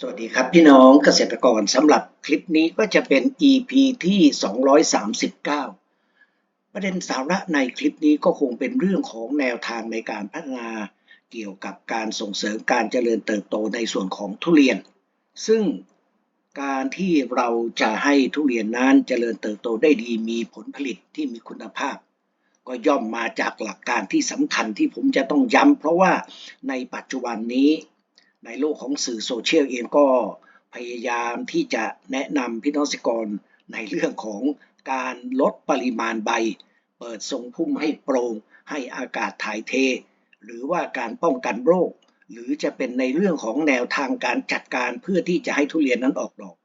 สวัสดีครับพี่น้องเกษตรกรสำหรับคลิปนี้ก็จะเป็น EP ที่ 239 ประเด็นสาระในคลิปนี้ก็คงเป็นเรื่องของแนวทางในการพัฒนาเกี่ยวกับการส่งเสริมการเจริญเติบโตในส่วนของทุเรียน ซึ่งการที่เราจะให้ทุเรียนนั้นเจริญเติบโตได้ดีมีผลผลิตที่มีคุณภาพ ก็ย่อมมาจากหลักการที่สำคัญที่ผมจะต้องย้ำเพราะว่าในปัจจุบันนี้ ในโลกของสื่อโซเชียลเองก็พยายามที่จะแนะนำพี่น้องเกกรในเรื่องของการลดปริมาณใบ เปิดทรงพุ่มให้โปร่งให้อากาศถ่ายเท หรือว่าการป้องกันโรค หรือจะเป็นในเรื่องของแนวทางการจัดการเพื่อที่จะให้ทุเรียนนั้นออกดอก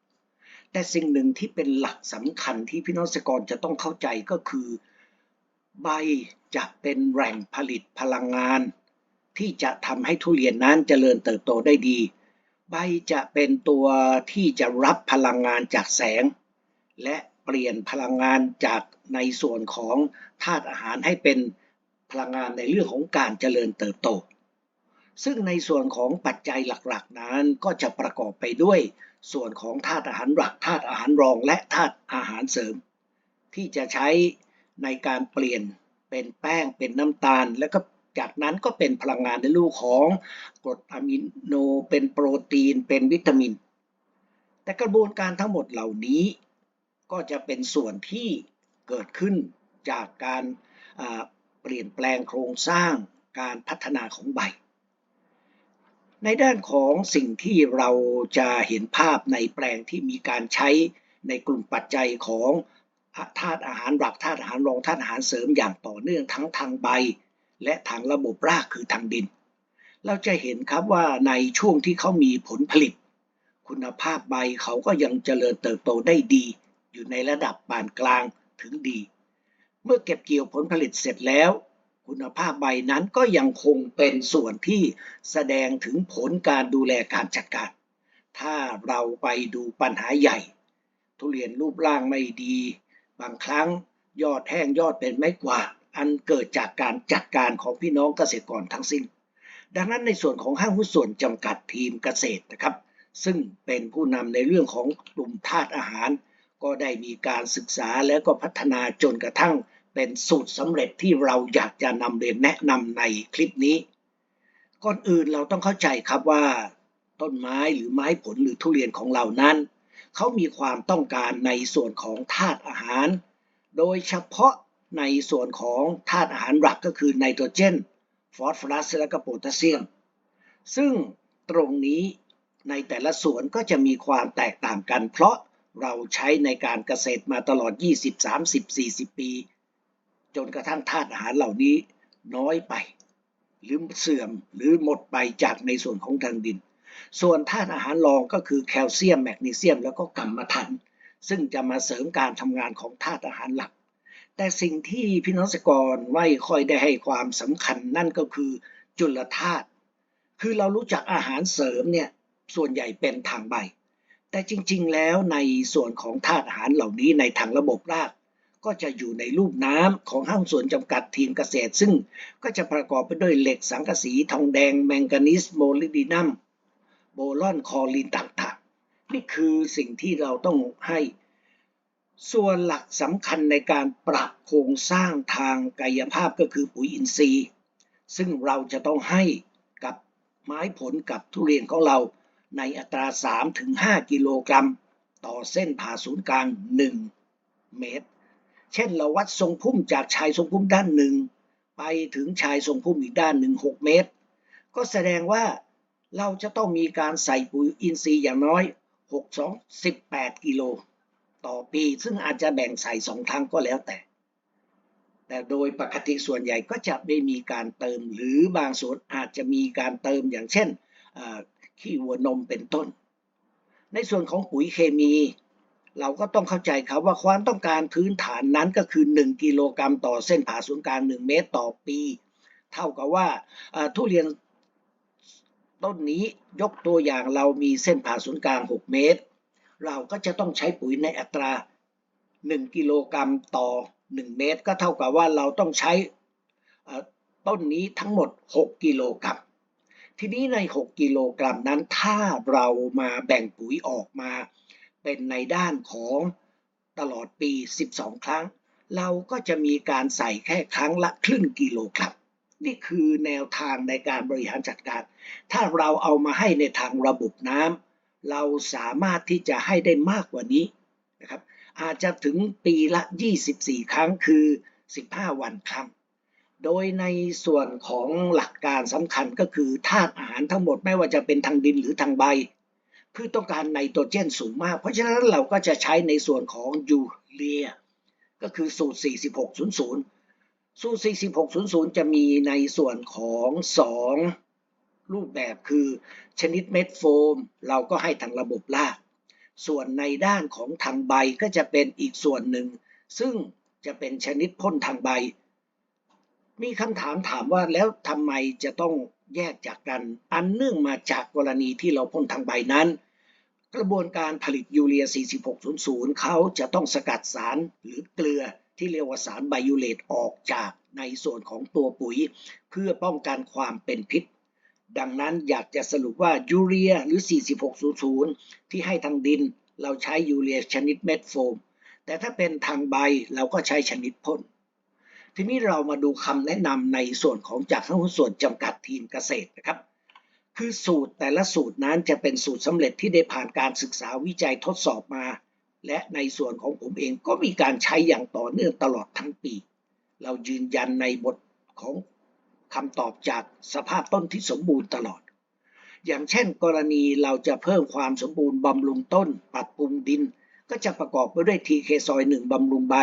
แต่สิ่งหนึ่งที่เป็นหลักสำคัญที่พี่น้องเกกรจะต้องเข้าใจก็คือ ใบจะเป็นแหล่งผลิตพลังงาน ที่จะทำให้ทุเรียนนั้นเจริญเติบโตได้ดี ใบจะเป็นตัวที่จะรับพลังงานจากแสง และเปลี่ยนพลังงานจากในส่วนของธาตุอาหารให้เป็นพลังงานในเรื่องของการเจริญเติบโต ซึ่งในส่วนของปัจจัยหลักๆ นั้นก็จะประกอบไปด้วย ส่วนของธาตุอาหารหลักธาตุอาหารรองและธาตุอาหารเสริม ที่จะใช้ในการเปลี่ยนเป็นแป้งเป็นน้ำตาล แล้วก็ จากนั้นก็เป็นพลังงานในรูปของกรดอะมิโน เป็นโปรตีน เป็นวิตามิน แต่กระบวนการทั้งหมดเหล่านี้ก็จะเป็นส่วนที่เกิดขึ้นจากการเปลี่ยนแปลงโครงสร้างการพัฒนาของใบ ในด้านของสิ่งที่เราจะเห็นภาพในแปลงที่มีการใช้ในกลุ่มปัจจัยของธาตุอาหารหลักธาตุอาหารรองธาตุอาหารเสริมอย่างต่อเนื่องทั้งทางใบ และทางระบบรากคือทางดิน เราจะเห็นครับว่าในช่วงที่เขามีผลผลิต คุณภาพใบเขาก็ยังเจริญเติบโตได้ดี อยู่ในระดับปานกลางถึงดี เมื่อเก็บเกี่ยวผลผลิตเสร็จแล้ว คุณภาพใบนั้นก็ยังคงเป็นส่วนที่แสดงถึงผลการดูแลการจัดการ ถ้าเราไปดูปัญหาใหญ่ ทุเรียนรูปร่างไม่ดี บางครั้งยอดแห้งยอดเป็นไม้กวาด อันเกิดจากการจัดการของพี่น้องเกษตรกรทั้งสิ้น ดังนั้นในส่วนของห้างหุ้นส่วนจำกัดทีมเกษตรนะครับ ซึ่งเป็นผู้นำในเรื่องของกลุ่มธาตุอาหาร ก็ได้มีการศึกษาแล้วก็พัฒนาจนกระทั่งเป็นสูตรสำเร็จที่เราอยากจะนำเรียนแนะนำในคลิปนี้ ก่อนอื่นเราต้องเข้าใจครับว่า ต้นไม้หรือไม้ผลหรือทุเรียนของเรานั้นเขามีความต้องการในส่วนของธาตุอาหาร โดยเฉพาะ ในส่วนของธาตุอาหารหลักก็คือไนโตรเจน ฟอสฟอรัส และก็โพแทสเซียม ซึ่งตรงนี้ในแต่ละส่วนก็จะมีความแตกต่างกัน เพราะเราใช้ในการเกษตรมาตลอด 20 30 40 ปี จนกระทั่งธาตุอาหารเหล่านี้น้อยไป หรือเสื่อมหรือหมดไปจากในส่วนของทางดิน ส่วนธาตุอาหารรองก็คือแคลเซียม แมกนีเซียม แล้วก็กัมมันถัน ซึ่งจะมาเสริมการทำงานของธาตุอาหารหลัก แต่สิ่งที่พี่น้องเกรไม่ค่อยได้ให้ความสำคัญนั่นก็คือจุลธาตุคือเรารู้จักอาหารเสริมเนี่ยส่วนใหญ่เป็นทางใบ แต่จริงๆ แล้วในส่วนของธาตุอาหารเหล่านี้ในทางระบบราก ก็จะอยู่ในรูปน้ำของห้างส่วนจำกัดทีมเกษตร ซึ่งก็จะประกอบไปด้วยเหล็กสังกะสีทองแดงแมงกานีสโมลิดีนัมโบรอนคอลินต่างๆ นี่คือสิ่งที่เราต้องให้ ส่วนหลักสำคัญในการปรับโครงสร้างทางกายภาพก็คือปุ๋ยอินทรีย์ ซึ่งเราจะต้องให้กับไม้ผลกับทุเรียนของเราในอัตรา 3-5 กิโลกรัม ต่อเส้นผ่าศูนย์กลาง 1 เมตร เช่นเราวัดทรงพุ่มจากชายทรงพุ่มด้านหนึ่ง ไปถึงชายทรงพุ่มอีกด้านหนึ่ง 6 เมตร ก็แสดงว่าเราจะต้องมีการใส่ปุ๋ยอินทรีย์อย่างน้อย 6 2 18 กิโล ต่อปี ซึ่งอาจจะแบ่งใส่สองครั้งก็แล้วแต่ แต่โดยปกติส่วนใหญ่ก็จะไม่มีการเติม หรือบางส่วนอาจจะมีการเติมอย่างเช่นขี้วัวนมเป็นต้น ในส่วนของปุ๋ยเคมี เราก็ต้องเข้าใจครับว่าความต้องการพื้นฐานนั้นก็คือ 1 กิโลกรัมต่อเส้นผ่าศูนย์กลาง 1 เมตรต่อปี เท่ากับว่าทุเรียนต้นนี้ยกตัวอย่างเรามีเส้นผ่าศูนย์กลาง 6 เมตร เราก็จะต้องใช้ปุ๋ยในอัตรา 1 กิโลกรัมต่อ 1 เมตร ก็เท่ากับว่าเราต้องใช้ต้นนี้ทั้งหมด 6 กิโลกรัม ทีนี้ใน 6 กิโลกรัมนั้นถ้าเรามาแบ่งปุ๋ยออกมา เป็นในด้านของตลอดปี 12 ครั้ง เราก็จะมีการใส่แค่ครั้งละครึ่งกิโลกรัมนี่คือแนวทางในการบริหารจัดการ ถ้าเราเอามาให้ในทางระบบน้ำ เราสามารถที่จะให้ได้มากกว่านี้นะครับ อาจจะถึงปีละ 24 ครั้งคือ 15 วันครั้ง โดยในส่วนของหลักการสำคัญก็คือธาตุอาหารทั้งหมดไม่ว่าจะเป็นทางดินหรือทางใบพืชต้องการไนโตรเจนสูงมาก เพราะฉะนั้นเราก็จะใช้ในส่วนของยูเรีย ก็คือสูตร 4600 สูตร 4600 จะมีในส่วนของ 2 รูปแบบคือชนิดเม็ดโฟม เราก็ให้ทางระบบราก ส่วนในด้านของทางใบก็จะเป็นอีกส่วนหนึ่ง ซึ่งจะเป็นชนิดพ่นทางใบ มีคำถามถามว่าแล้วทำไมจะต้องแยกจากกัน อันเนื่องมาจากกรณีที่เราพ่นทางใบนั้น กระบวนการผลิตยูเรีย 4600 เขาจะต้องสกัดสารหรือเกลือที่เรียกว่าสารไบยูเลตออกจากในส่วนของตัวปุ๋ย เพื่อป้องกันความเป็นพิษ ดังนั้นอยากจะสรุปว่ายูเรียหรือ 4600 ที่ให้ทางดิน เราใช้ยูเรียชนิดเม็ดโฟม แต่ถ้าเป็นทางใบเราก็ใช้ชนิดพ่น ทีนี้เรามาดูคำแนะนำในส่วนของจากทั้งหุ้นส่วนจำกัดทีมเกษตรนะครับ คือสูตรแต่ละสูตรนั้นจะเป็นสูตรสำเร็จที่ได้ผ่านการศึกษาวิจัยทดสอบมา และในส่วนของผมเองก็มีการใช้อย่างต่อเนื่องตลอดทั้งปี เรายืนยันในบทของ คำตอบจากสภาพต้นที่สมบูรณ์ตลอด อย่างเช่น กรณีเราจะเพิ่มความสมบูรณ์บำรุงต้น ปรับปรุงดิน ก็จะประกอบไปด้วย TK ซอย1บำรุงใบ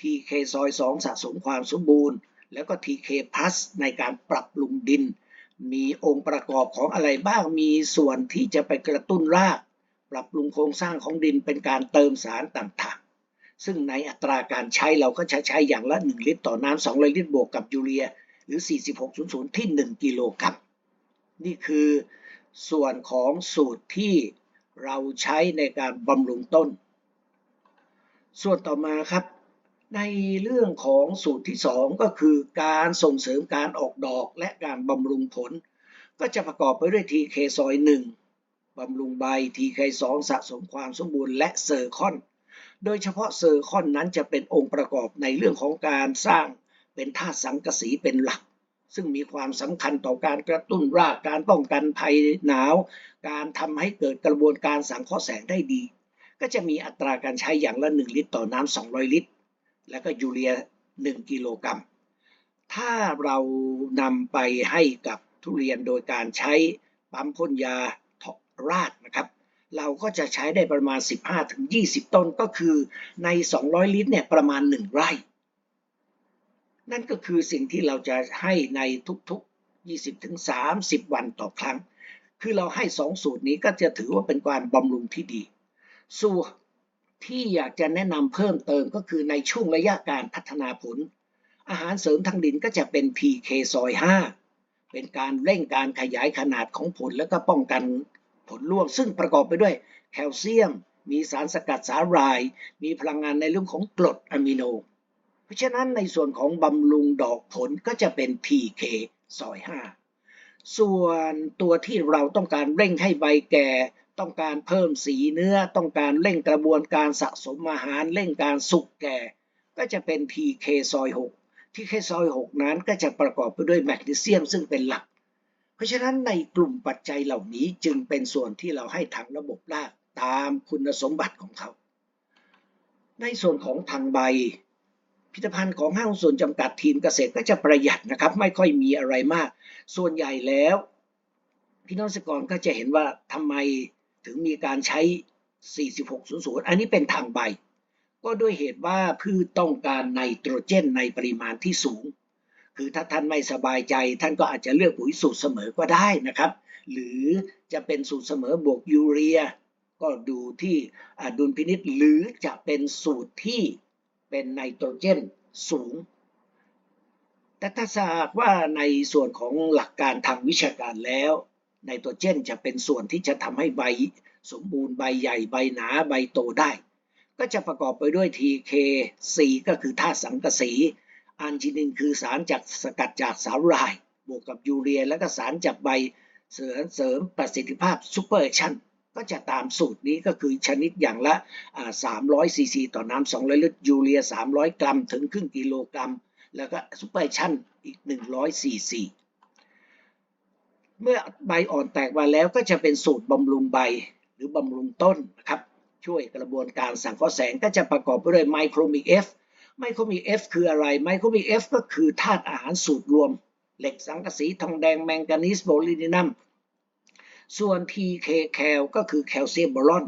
TK ซอย2สะสมความสมบูรณ์ แล้วก็ TK plus ในการปรับปรุงดิน มีองค์ประกอบของอะไรบ้าง มีส่วนที่จะไปกระตุ้นราก ปรับปรุงโครงสร้างของดินเป็นการเติมสารต่างๆซึ่งในอัตราการใช้เราก็จะใช้อย่างละ 1 ลิตรต่อน้ำ200ลิตรบวกกับยูเรีย หรือ 4600 ที่ 1 กิโลกรัมนี่คือส่วนของสูตรที่เราใช้ในการบำรุงต้น ส่วนต่อมาครับ ในเรื่องของสูตรที่ 2 ก็คือการส่งเสริมการออกดอกและการบำรุงผล ก็จะประกอบไปด้วย TK ซอย1บำรุงใบ TK 2สะสมความสมบูรณ์และเซอร์คอน โดยเฉพาะเซอร์คอนนั้นจะเป็นองค์ประกอบในเรื่องของการสร้าง เป็นธาตุสังกะสีเป็นหลัก ซึ่งมีความสำคัญต่อการกระตุ้นรากการป้องกันภัยหนาว การทำให้เกิดกระบวนการสังเคราะห์แสงได้ดี ก็จะมีอัตราการใช้อย่างละ 1 ลิตรต่อน้ำ200 ลิตร แล้วก็ยูเรีย 1 กิโลกรัม ถ้าเรานำไปให้กับทุเรียนโดยการใช้ปั๊มพ่นยาราดนะครับเราก็จะใช้ได้ประมาณ 15-20 ต้นก็คือใน 200 ลิตรเนี่ยประมาณ 1 ไร่ นั่นก็คือสิ่งที่เราจะให้ในทุกๆ 20-30 วันต่อครั้ง คือเราให้2สูตรนี้ก็จะถือว่าเป็นการบำรุงที่ดี สูตรที่อยากจะแนะนำเพิ่มเติมก็คือในช่วงระยะการพัฒนาผล อาหารเสริมทางดินก็จะเป็น PK ซอย5เป็นการเร่งการขยายขนาดของผลแล้วก็ป้องกันผลร่วง ซึ่งประกอบไปด้วยแคลเซียม มีสารสกัดสาหร่าย มีพลังงานในเรื่องของกรดอะมิโน เพราะฉะนั้นในส่วนของบำรุงดอกผลก็จะเป็น PK ซอย 5 ส่วนตัวที่เราต้องการเร่งให้ใบแก่ ต้องการเพิ่มสีเนื้อ ต้องการเร่งกระบวนการสะสมอาหารเร่งการสุกแก่ ก็จะเป็น TK ซอย 6 ที่ K ซอย 6 นั้นก็จะประกอบไปด้วยแมกนีเซียมซึ่งเป็นหลัก เพราะฉะนั้นในกลุ่มปัจจัยเหล่านี้จึงเป็นส่วนที่เราให้ทางระบบรากตามคุณสมบัติของเขา ในส่วนของทางใบ พิพิธภัณฑ์ของห้างส่วนจำกัดทีมเกษตรก็จะประหยัดนะครับ ไม่ค่อยมีอะไรมาก ส่วนใหญ่แล้ว พี่น้องเกษตรกรก็จะเห็นว่าทำไมถึงมีการใช้ 4600 อันนี้เป็นทางใบ ก็ด้วยเหตุว่าพืชต้องการไนโตรเจนในปริมาณที่สูง คือถ้าท่านไม่สบายใจ ท่านก็อาจจะเลือกปุ๋ยสูตรเสมอก็ได้นะครับ หรือจะเป็นสูตรเสมอบวกยูเรียก็ดูที่ดุลพินิษหรือจะเป็นสูตรที่ เป็นไนโตรเจนสูง แต่ถ้าหากว่าในส่วนของหลักการทางวิชาการแล้วไนโตรเจนจะเป็นส่วนที่จะทำให้ใบสมบูรณ์ใบใหญ่ใบหนาใบโตได้ ก็จะประกอบไปด้วย TK4 ก็คือธาตุสังกะสี อันจินินคือสารจากสกัดจากสาหร่าย บวกกับยูเรียและก็สารจากใบเสริมเสริมประสิทธิภาพซูเปอร์ชั่น ก็จะตามสูตรนี้ก็คือชนิดอย่างละ 300ซีซีต่อน้ำ200ลิตรยูเรีย 300 กรัมถึงครึ่งกิโลกรัม แล้วก็ซูเปอร์ชั่นอีก 100ซีซีเมื่อใบอ่อนแตกมาแล้วก็จะเป็นสูตรบำรุงใบหรือบำรุงต้นนะครับ ช่วยกระบวนการสังเคราะห์แสงก็จะประกอบไปด้วยไมโครมิกเอฟไมโครมิกเอฟคืออะไรไมโครมิกเอฟก็คือธาตุอาหารสูตรรวม เหล็กสังกะสีทองแดงแมงกานีสโบลินินัม ส่วน TK cal ก็คือแคลเซียมบอรอน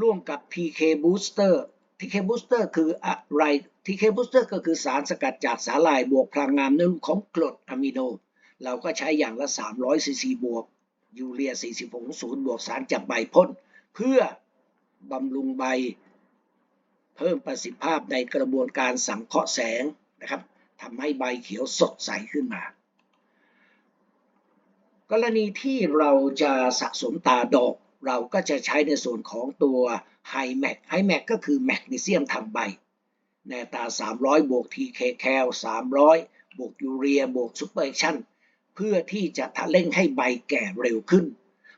ร่วมกับ TK booster TK booster คืออะไร TK booster ก็คือสารสกัดจากสาหร่ายบวกพลังงานในรูปของกรดอะมิโน เราก็ใช้อย่างละ 300ซีซีบวก ยูเรีย 46บวกสารจับใบพ่น เพื่อบำรุงใบ เพิ่มประสิทธิภาพในกระบวนการสังเคราะห์แสงนะครับทำให้ใบเขียวสดใสขึ้นมา กรณีที่เราจะสะสมตาดอก เราก็จะใช้ในส่วนของตัวไฮแมกไฮแมกก็คือแมกนีเซียมทางใบในตรา300 บวก TK cal 300 บวกยูเรีย บวกซูเปอร์ชั่น เพื่อที่จะทะเร่งให้ใบแก่เร็วขึ้น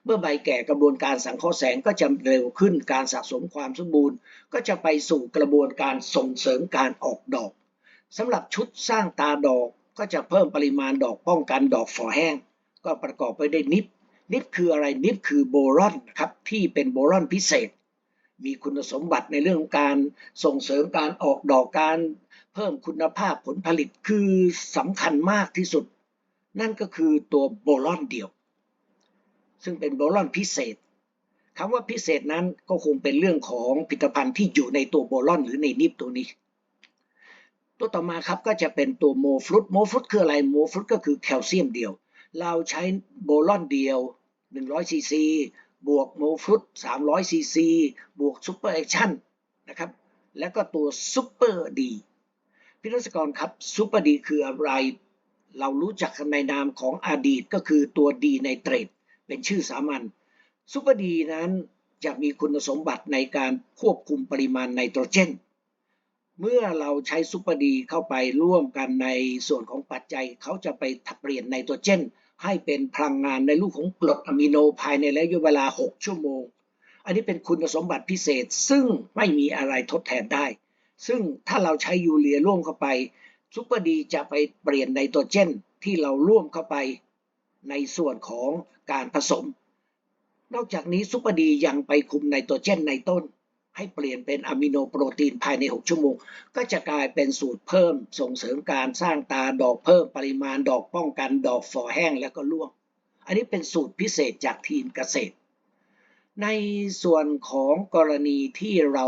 เมื่อใบแก่กระบวนการสังเคราะห์แสงก็จะเร็วขึ้น การสะสมความสมบูรณ์ ก็จะไปสู่กระบวนการส่งเสริมการออกดอกสำหรับชุดสร้างตาดอกก็จะเพิ่มปริมาณดอกป้องกันดอกฝอแห้ง ก็ประกอบไปด้วยนิปนิปคืออะไรนิปคือโบรอนครับที่เป็นโบรอนพิเศษ มีคุณสมบัติในเรื่องของการส่งเสริมการออกดอกการ เพิ่มคุณภาพผลผลิตคือสำคัญมากที่สุด นั่นก็คือตัวโบรอนเดียว ซึ่งเป็นโบรอนพิเศษคำว่าพิเศษนั้นก็คงเป็นเรื่องของผลิตภัณฑ์ที่อยู่ในตัวโบรอนหรือในนิปตัวนี้ ตัวต่อมาครับก็จะเป็นตัวโมฟรุตโมฟรุตคืออะไรโมฟรุตก็คือแคลเซียมเดียว เราใช้โบรอนเดียว 100ซีซีบวกโมฟรุต300ซีซีบวกซูเปอร์แอคชั่นนะครับ แล้วก็ตัวซูเปอร์ดี พี่รัศกรครับซูเปอร์ดีคืออะไร เรารู้จักกันในนามของอดีตก็คือตัวดีไนเตรตเป็นชื่อสามัญซูเปอร์ดีนั้นจะมีคุณสมบัติในการควบคุมปริมาณไนโตรเจน เมื่อเราใช้ซูเปอร์ดีเข้าไปร่วมกันในส่วนของปัจจัย เขาจะไปเปลี่ยนไนโตรเจน ให้เป็นพลังงานในรูปของกรดอะมิโนภายในระยะเวลา 6 ชั่วโมง อันนี้เป็นคุณสมบัติพิเศษซึ่งไม่มีอะไรทดแทนได้ ซึ่งถ้าเราใช้ยูเรียร่วมเข้าไปซูเปอร์ดีจะไปเปลี่ยนไนโตรเจนที่เราร่วมเข้าไปในส่วนของการผสม นอกจากนี้ซูเปอร์ดียังไปคุมไนโตรเจนในต้น ให้เปลี่ยนเป็นอะมิโนโปรตีนภายใน 6 ชั่วโมง ก็จะกลายเป็นสูตรเพิ่ม ส่งเสริมการสร้างตาดอกเพิ่มปริมาณดอกป้องกันดอกฝ่อแห้งแล้วก็ร่วง อันนี้เป็นสูตรพิเศษจากทีมเกษตร ในส่วนของกรณีที่เรา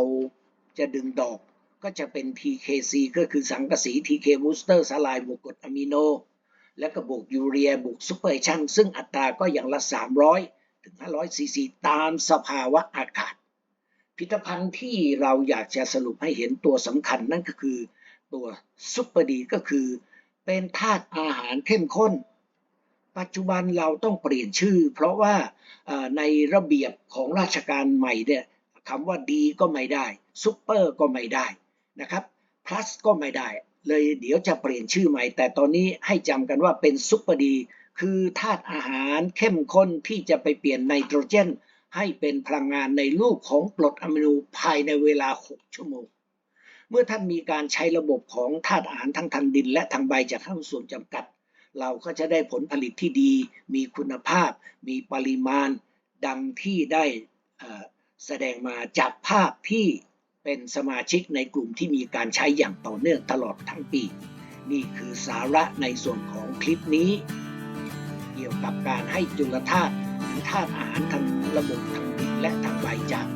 จะดึงดอกก็จะเป็น TKC ก็คือสังกะสี TK Booster สลายบวกกรดอะมิโน และก็บวกยูเรียบวกซูเปอร์ชั่นซึ่งอัตราก็อย่างละ 300 ถึง 500ซีซีตามสภาวะอากาศ ผลิตภัณฑ์ที่เราอยากจะสรุปให้เห็นตัวสำคัญนั่นก็คือ ตัวซุปเปอร์ดีก็คือเป็นธาตุอาหารเข้มข้น ปัจจุบันเราต้องเปลี่ยนชื่อ เพราะว่าในระเบียบของราชการใหม่เนี่ยคำว่าดีก็ไม่ได้ซุปเปอร์ก็ไม่ได้นะครับ plus ก็ไม่ได้ เลยเดี๋ยวจะเปลี่ยนชื่อใหม่ แต่ตอนนี้ให้จำกันว่าเป็นซุปเปอร์ดี คือธาตุอาหารเข้มข้นที่จะไปเปลี่ยนไนโตรเจน ให้เป็นพลังงานในรูปของกรดอะมิโนภายในเวลา 6 ชั่วโมง เมื่อท่านมีการใช้ระบบของธาตุอาหารทั้งทางดิน และทางใบจากข้างส่วนจำกัด เราก็จะได้ผลผลิตที่ดี มีคุณภาพ มีปริมาณดังที่ได้แสดงมาจากภาพที่เป็นสมาชิกในกลุ่มที่มีการใช้อย่างต่อเนื่องตลอดทั้งปี นี่คือสาระในส่วนของคลิปนี้ เกี่ยวกับการให้จุลธาตุ ธาตุอาหารทางระบบทางดินและทางใบจาก